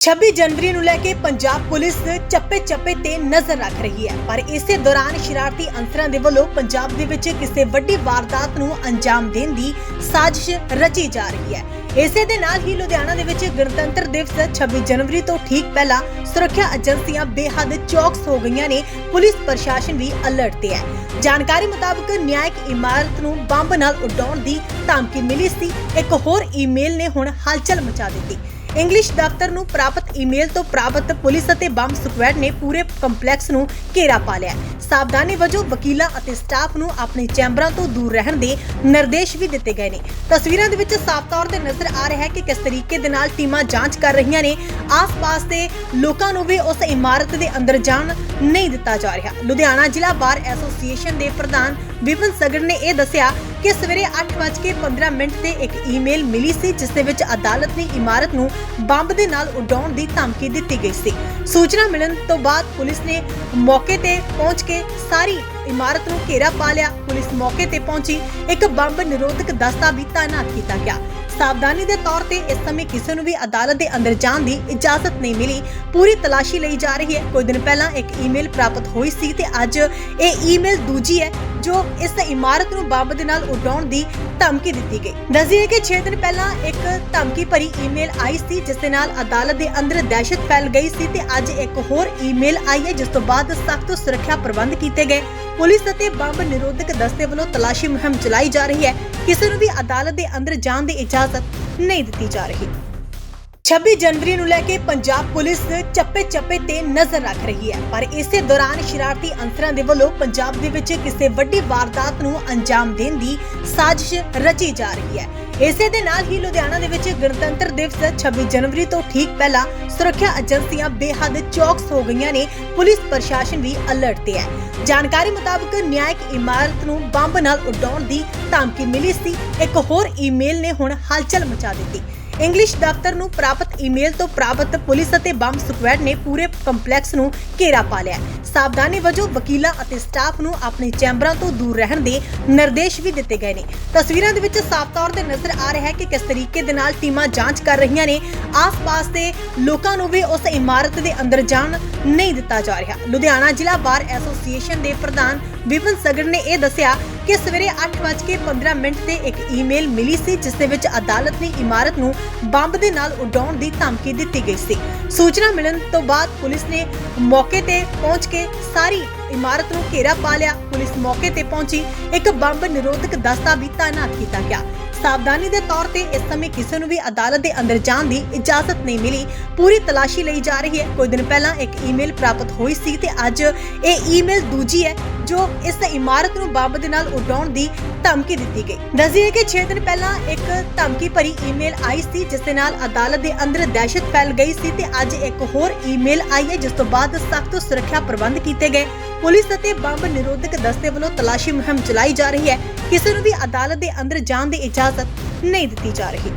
26 ਜਨਵਰੀ ਨੂੰ ਲੈ ਕੇ ਪੰਜਾਬ ਪੁਲਿਸ ਚੱਪੇ-ਚੱਪੇ ਤੇ ਨਜ਼ਰ ਰੱਖ ਰਹੀ ਹੈ। ਪਰ ਇਸੇ ਦੌਰਾਨ ਸ਼ਰਾਰਤੀ ਅੰਸਰਾਂ ਦੇ ਵੱਲੋਂ ਪੰਜਾਬ ਦੇ ਵਿੱਚ ਕਿਸੇ ਵੱਡੀ ਵਾਰਦਾਤ ਨੂੰ ਅੰਜਾਮ ਦੇਣ ਦੀ ਸਾਜ਼ਿਸ਼ ਰਚੀ ਜਾ ਰਹੀ ਹੈ। ਇਸੇ ਦੇ ਨਾਲ ਹੀ ਲੁਧਿਆਣਾ ਦੇ ਵਿੱਚ ਗਣਤੰਤਰ ਦਿਵਸ 26 ਜਨਵਰੀ ਤੋਂ ਠੀਕ ਪਹਿਲਾਂ ਸੁਰੱਖਿਆ ਏਜੰਸੀਆਂ ਬੇਹੱਦ ਚੌਕਸ ਹੋ ਗਈਆਂ ਨੇ। ਪੁਲਿਸ ਪ੍ਰਸ਼ਾਸਨ ਵੀ ਅਲਰਟ ਤੇ ਹੈ। ਜਾਣਕਾਰੀ ਮੁਤਾਬਕ ਨਿਆਇਕ ਇਮਾਰਤ ਨੂੰ ਬੰਬ ਨਾਲ ਉਡਾਉਣ ਦੀ ਧਮਕੀ ਮਿਲੀ ਸੀ। ਇੱਕ ਹੋਰ ਈਮੇਲ ਨੇ ਹੁਣ ਹਲਚਲ ਮਚਾ ਦਿੱਤੀ। ਇੰਗਲਿਸ਼ ਦਫ਼ਤਰ ਨੂੰ ਪ੍ਰਾਪਤ ਈਮੇਲ ਤੋਂ ਪ੍ਰਾਪਤ ਪੁਲਿਸ ਅਤੇ ਬੰਬ ਸਕੁਐਡ ਨੇ ਪੂਰੇ ਕੰਪਲੈਕਸ ਨੂੰ ਘੇਰਾ ਪਾ ਲਿਆ ਸਾਵਧਾਨੀ ਵਜੋਂ ਵਕੀਲਾਂ ਅਤੇ ਸਟਾਫ ਨੂੰ ਆਪਣੇ ਚੈਂਬਰਾਂ ਤੋਂ ਦੂਰ ਰਹਿਣ ਦੇ ਨਿਰਦੇਸ਼ ਵੀ ਦਿੱਤੇ ਗਏ ਨੇ। ਤਸਵੀਰਾਂ ਦੇ ਵਿੱਚ ਸਾਫ਼ ਤੌਰ ਤੇ ਨਜ਼ਰ ਆ ਰਿਹਾ ਹੈ ਕਿ ਕਿਸ ਤਰੀਕੇ ਦੇ ਨਾਲ ਟੀਮਾਂ ਜਾਂਚ ਕਰ ਰਹੀਆਂ ਨੇ। ਆਸ-ਪਾਸ ਦੇ ਲੋਕਾਂ ਨੂੰ ਵੀ ਉਸ ਇਮਾਰਤ ਦੇ ਅੰਦਰ ਜਾਣ ਨਹੀਂ ਦਿੱਤਾ ਜਾ ਰਿਹਾ। ਲੁਧਿਆਣਾ ਜ਼ਿਲ੍ਹਾ ਬਾਰ ਐਸੋਸੀਏਸ਼ਨ ਦੇ ਪ੍ਰਧਾਨ ਵਿਪਨ ਸਗੜ ਨੇ ਇਹ ਦੱਸਿਆ ਕਿ ਸਵੇਰੇ 8:15 ਮਿੰਟ ਤੇ ਇੱਕ ਈਮੇਲ ਮਿਲੀ ਸੀ, ਜਿਸ ਦੇ ਵਿੱਚ ਅਦਾਲਤ ਨੇ ਇਮਾਰਤ ਨੂੰ ਬੰਬ ਦੇ ਨਾਲ ਉਡਾਉਣ ਦੀ ਧਮਕੀ ਦਿੱਤੀ ਗਈ ਸੀ। ਸੂਚਨਾ ਮਿਲਣ ਤੋਂ ਬਾਅਦ ਪੁਲਿਸ ਨੇ ਮੌਕੇ ਤੇ ਪਹੁੰਚ ਕੇ ਸਾਰੀ ਇਮਾਰਤ ਨੂੰ ਘੇਰਾ ਪਾ ਲਿਆ। ਪੁਲਿਸ ਮੌਕੇ ਤੇ ਪਹੁੰਚੀ। ਇੱਕ ਬੰਬ ਨਿਰੋਧਕ ਦਸਤਾ ਵੀ ਤਾਇਨਾਤ ਕੀਤਾ ਗਿਆ। ਸਾਵਧਾਨੀ ਦੇ ਤੌਰ ਤੇ ਇਸ ਸਮੇਂ ਕਿਸੇ ਨੂੰ ਵੀ ਅਦਾਲਤ ਦੇ ਅੰਦਰ ਜਾਣ ਦੀ ਇਜਾਜ਼ਤ ਨਹੀਂ ਮਿਲੀ। ਪੂਰੀ ਤਲਾਸ਼ੀ ਲਈ ਜਾ ਰਹੀ ਹੈ। ਕੁਝ ਦਿਨ ਪਹਿਲਾਂ ਇੱਕ ਈਮੇਲ ਪ੍ਰਾਪਤ ਹੋਈ ਸੀ ਤੇ ਅੱਜ ਇਹ ਈਮੇਲ ਦੂਜੀ ਹੈ, ਜੋ ਇਸ ਇਮਾਰਤ ਨੂੰ ਬੰਬ ਦੇ ਨਾਲ ਉਡਾਉਣ ਦੀ ਧਮਕੀ ਦਿੱਤੀ ਗਈ। ਦੱਸੀਏ ਕਿ 6 ਦਿਨ ਪਹਿਲਾਂ ਇੱਕ ਧਮਕੀ ਭਰੀ ਈਮੇਲ ਆਈ ਸੀ, ਜਿਸ ਦੇ ਨਾਲ ਅਦਾਲਤ ਦੇ ਅੰਦਰ ਦਹਿਸ਼ਤ ਫੈਲ ਗਈ ਸੀ ਤੇ ਅੱਜ ਇੱਕ ਹੋਰ ਈਮੇਲ ਆਈ ਹੈ, ਜਿਸ ਤੋਂ ਬਾਅਦ ਸਖਤ ਸੁਰੱਖਿਆ ਪ੍ਰਬੰਧ ਕੀਤੇ ਗਏ। ਪੁਲਿਸ ਅਤੇ ਬੰਬ ਨਿਰੋਧਕ ਦਸਤੇ ਵੱਲੋਂ ਤਲਾਸ਼ੀ ਮੁਹਿੰਮ ਚਲਾਈ ਜਾ ਰਹੀ ਹੈ। ਕਿਸੇ ਨੂੰ ਵੀ ਅਦਾਲਤ ਦੇ ਅੰਦਰ ਜਾਣ ਦੀ ਇਜਾਜ਼ਤ ਨਹੀਂ ਦਿੱਤੀ ਜਾ ਰਹੀ। 26 ਜਨਵਰੀ ਨੂੰ ਲੈ ਕੇ ਪੰਜਾਬ ਪੁਲਿਸ ਚੱਪੇ-ਚੱਪੇ ਤੇ ਨਜ਼ਰ ਰੱਖ ਰਹੀ ਹੈ। ਪਰ ਇਸੇ ਦੌਰਾਨ ਸ਼ਰਾਰਤੀ ਅੰਸਰਾਂ ਦੇ ਵੱਲੋਂ ਪੰਜਾਬ ਦੇ ਵਿੱਚ ਕਿਸੇ ਵੱਡੀ ਵਾਰਦਾਤ ਨੂੰ ਅੰਜਾਮ ਦੇਣ ਦੀ ਸਾਜ਼ਿਸ਼ ਰਚੀ ਜਾ ਰਹੀ ਹੈ। ਇਸੇ ਦੇ ਨਾਲ ਹੀ ਲੁਧਿਆਣਾ ਦੇ ਵਿੱਚ ਗਣਤੰਤਰ ਦਿਵਸ 26 ਜਨਵਰੀ ਤੋਂ ਠੀਕ ਪਹਿਲਾਂ ਸੁਰੱਖਿਆ ਏਜੰਸੀਆਂ ਬੇਹੱਦ ਚੌਕਸ ਹੋ ਗਈਆਂ ਨੇ, ਪੁਲਿਸ ਪ੍ਰਸ਼ਾਸਨ ਵੀ ਅਲਰਟ ਤੇ ਹੈ। ਜਾਣਕਾਰੀ ਮੁਤਾਬਕ ਨਿਆਇਕ ਇਮਾਰਤ ਨੂੰ ਬੰਬ ਨਾਲ ਉਡਾਉਣ ਦੀ ਧਮਕੀ ਮਿਲੀ ਸੀ। ਇੱਕ ਹੋਰ ਈਮੇਲ ਨੇ ਹੁਣ ਹਲਚਲ ਮਚਾ ਦਿੱਤੀ। ਇੰਗਲਿਸ਼ ਦਫ਼ਤਰ ਨੂੰ ਪ੍ਰਾਪਤ ਈਮੇਲ ਤੋਂ ਪ੍ਰਾਪਤ ਪੁਲਿਸ ਅਤੇ ਬੰਬ ਸਕੁਐਡ ਨੇ ਪੂਰੇ ਕੰਪਲੈਕਸ ਨੂੰ ਘੇਰਾ ਪਾ ਲਿਆ ਸਾਵਧਾਨੀ ਵਜੋਂ ਵਕੀਲਾਂ ਅਤੇ ਸਟਾਫ ਨੂੰ ਆਪਣੇ ਚੈਂਬਰਾਂ ਤੋਂ ਦੂਰ ਰਹਿਣ ਦੇ ਨਿਰਦੇਸ਼ ਵੀ ਦਿੱਤੇ ਗਏ ਨੇ। ਤਸਵੀਰਾਂ ਦੇ ਵਿੱਚ ਸਾਫ਼ ਤੌਰ ਤੇ ਨਜ਼ਰ ਆ ਰਿਹਾ ਹੈ ਕਿ ਕਿਸ ਤਰੀਕੇ ਦੇ ਨਾਲ ਟੀਮਾਂ ਜਾਂਚ ਕਰ ਰਹੀਆਂ ਨੇ। ਆਸ-ਪਾਸ ਦੇ ਲੋਕਾਂ ਨੂੰ ਵੀ ਉਸ ਇਮਾਰਤ ਦੇ ਅੰਦਰ ਜਾਣ ਨਹੀਂ ਦਿੱਤਾ ਜਾ ਰਿਹਾ। ਲੁਧਿਆਣਾ ਜ਼ਿਲ੍ਹਾ ਬਾਰ ਐਸੋਸੀਏਸ਼ਨ ਦੇ ਪ੍ਰਧਾਨ ਵਿਪਨ ਸਗੜ ਨੇ ਇਹ ਦੱਸਿਆ ਕਿ ਸਵੇਰੇ 8:15 ਮਿੰਟ ਤੇ ਇੱਕ ਈਮੇਲ ਮਿਲੀ ਸੀ, ਜਿਸ ਦੇ ਵਿੱਚ ਅਦਾਲਤ ਨੇ ਇਮਾਰਤ ਨੂੰ ਬੰਬ ਦੇ ਨਾਲ ਉਡਾਉਣ ਦੀ ਧਮਕੀ ਦਿੱਤੀ ਗਈ ਸੀ। ਸੂਚਨਾ ਮਿਲਣ ਤੋਂ ਬਾਅਦ ਪੁਲਿਸ ਨੇ ਮੌਕੇ ਤੇ ਪਹੁੰਚ ਕੇ ਸਾਰੀ ਇਮਾਰਤ ਨੂੰ ਘੇਰਾ ਪਾ ਲਿਆ। ਪੁਲਿਸ ਮੌਕੇ ਤੇ ਪਹੁੰਚੀ। ਇੱਕ ਬੰਬ ਨਿਰੋਧਕ ਦਸਤਾ ਵੀ ਤਾਇਨਾਤ ਕੀਤਾ ਗਿਆ। ਸਾਵਧਾਨੀ ਦੇ ਤੌਰ ਤੇ ਇਸ ਸਮੇਂ ਕਿਸੇ ਨੂੰ ਵੀ ਅਦਾਲਤ ਦੇ ਅੰਦਰ ਜਾਣ ਦੀ ਇਜਾਜ਼ਤ ਨਹੀਂ ਮਿਲੀ। ਪੂਰੀ ਤਲਾਸ਼ੀ ਲਈ ਜਾ ਰਹੀ ਹੈ। ਕੁਝ ਦਿਨ ਪਹਿਲਾਂ ਇੱਕ ਈਮੇਲ ਪ੍ਰਾਪਤ ਹੋਈ ਸੀ ਤੇ ਅੱਜ ਇਹ ਈਮੇਲ ਦੂਜੀ ਹੈ, ਜੋ ਇਸ ਇਮਾਰਤ ਨੂੰ ਬੰਬ ਦੇ ਨਾਲ ਉਡਾਉਣ ਦੀ ਧਮਕੀ ਦਿੱਤੀ ਗਈ। ਦੱਸੀਏ ਕਿ 6 ਦਿਨ ਪਹਿਲਾਂ ਇੱਕ ਧਮਕੀ ਭਰੀ ਈਮੇਲ ਆਈ ਸੀ, ਜਿਸ ਦੇ ਨਾਲ ਅਦਾਲਤ ਦੇ ਅੰਦਰ ਦਹਿਸ਼ਤ ਫੈਲ ਗਈ ਸੀ ਤੇ ਅੱਜ ਇੱਕ ਹੋਰ ਈਮੇਲ ਆਈ ਹੈ, ਜਿਸ ਤੋਂ ਬਾਅਦ ਸਖਤ ਸੁਰੱਖਿਆ ਪ੍ਰਬੰਧ ਕੀਤੇ ਗਏ। ਪੁਲਿਸ ਅਤੇ ਬੰਬ ਨਿਰੋਧਕ ਦਸਤੇ ਵੱਲੋਂ ਤਲਾਸ਼ੀ ਮੁਹਿੰਮ ਚਲਾਈ ਜਾ ਰਹੀ ਹੈ। ਕਿਸੇ ਨੂੰ ਵੀ ਅਦਾਲਤ ਦੇ ਅੰਦਰ ਜਾਣ ਦੀ ਇਜਾਜ਼ਤ ਨਹੀਂ ਦਿੱਤੀ ਜਾ ਰਹੀ।